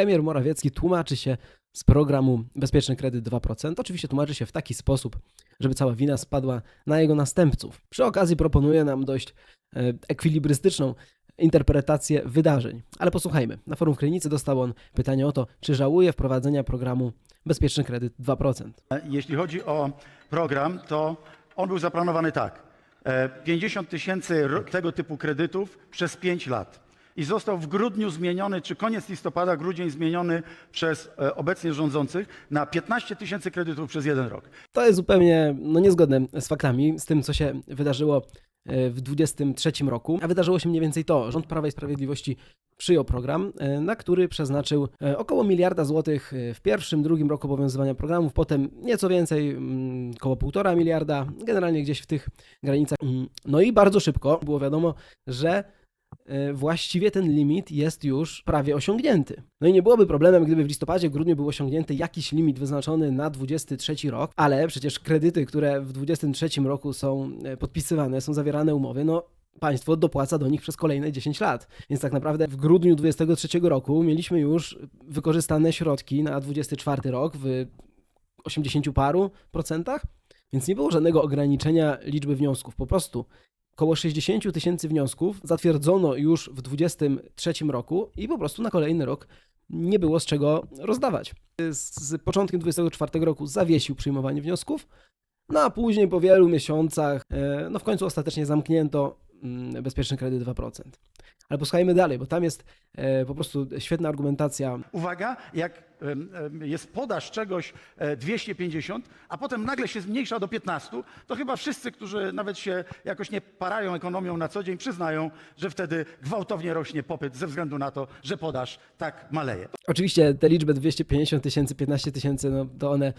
Premier Morawiecki tłumaczy się z programu Bezpieczny Kredyt 2%. Oczywiście tłumaczy się w taki sposób, żeby cała wina spadła na jego następców. Przy okazji proponuje nam dość e, ekwilibrystyczną interpretację wydarzeń. Ale posłuchajmy. Na forum w Krynicy dostał on pytanie o to, czy żałuje wprowadzenia programu Bezpieczny Kredyt 2%. Jeśli chodzi o program, to on był zaplanowany tak. E, 50 tysięcy ro- tego typu kredytów przez 5 lat. I został w grudniu zmieniony, czy koniec listopada, grudzień zmieniony przez e, obecnie rządzących na 15 tysięcy kredytów przez jeden rok. To jest zupełnie no, niezgodne z faktami, z tym, co się wydarzyło e, w 2023 roku. A wydarzyło się mniej więcej to. Rząd Prawa i Sprawiedliwości przyjął program, e, na który przeznaczył e, około miliarda złotych w pierwszym, drugim roku obowiązywania programów, potem nieco więcej, mm, około półtora miliarda, generalnie gdzieś w tych granicach. Mm, No i bardzo szybko było wiadomo, że właściwie ten limit jest już prawie osiągnięty. No i nie byłoby problemem, gdyby w listopadzie, grudniu był osiągnięty jakiś limit wyznaczony na 23 rok, ale przecież kredyty, które w 23 roku są e, podpisywane, są zawierane umowy, no państwo dopłaca do nich przez kolejne 10 lat. Więc tak naprawdę w grudniu 23 roku mieliśmy już wykorzystane środki na 24 rok w 80 paru procentach, więc nie było żadnego ograniczenia liczby wniosków. Po prostu Około 60 tysięcy wniosków zatwierdzono już w 2023 roku i po prostu na kolejny rok nie było z czego rozdawać. Z, początkiem 2024 roku zawiesił przyjmowanie wniosków, no a później po wielu miesiącach, e, no w końcu ostatecznie zamknięto bezpieczny kredyt 2%. Ale posłuchajmy dalej, bo tam jest e, po prostu świetna argumentacja Uwaga, jak jest podaż czegoś e, 250, a potem nagle się zmniejsza do 15, to chyba wszyscy, którzy nawet się jakoś nie parają ekonomią na co dzień, przyznają, że wtedy gwałtownie rośnie popyt ze względu na to, że podaż tak maleje. Oczywiście te liczby 250 tysięcy, 15 tysięcy, no to one, e,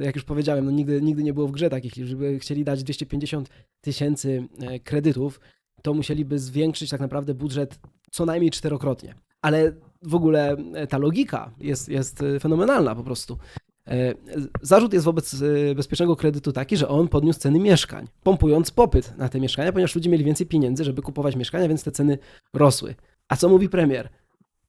jak już powiedziałem, no nigdy, nigdy nie było w grze takich, liczb. żeby chcieli dać 250 tysięcy e, kredytów, to musieliby zwiększyć tak naprawdę budżet co najmniej czterokrotnie. Ale w ogóle e, ta logika jest, jest e, fenomenalna po prostu. E, Zarzut jest wobec e, bezpiecznego kredytu taki, że on podniósł ceny mieszkań, pompując popyt na te mieszkania, ponieważ ludzie mieli więcej pieniędzy, żeby kupować mieszkania, więc te ceny rosły. A co mówi premier?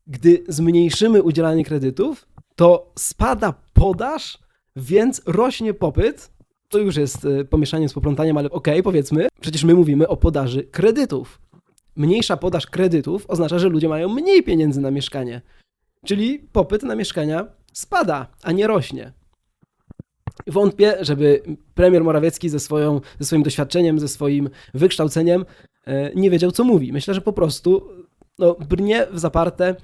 Gdy zmniejszymy udzielanie kredytów, to spada podaż, więc rośnie popyt. To już jest e, pomieszanie z poplątaniem, ale okej, powiedzmy, przecież my mówimy o podaży kredytów. Mniejsza podaż kredytów oznacza, że ludzie mają mniej pieniędzy na mieszkanie. Czyli popyt na mieszkania spada, a nie rośnie. Wątpię, żeby premier Morawiecki ze, swoją, ze swoim doświadczeniem, ze swoim wykształceniem e, nie wiedział, co mówi. Myślę, że po prostu no, brnie w zaparte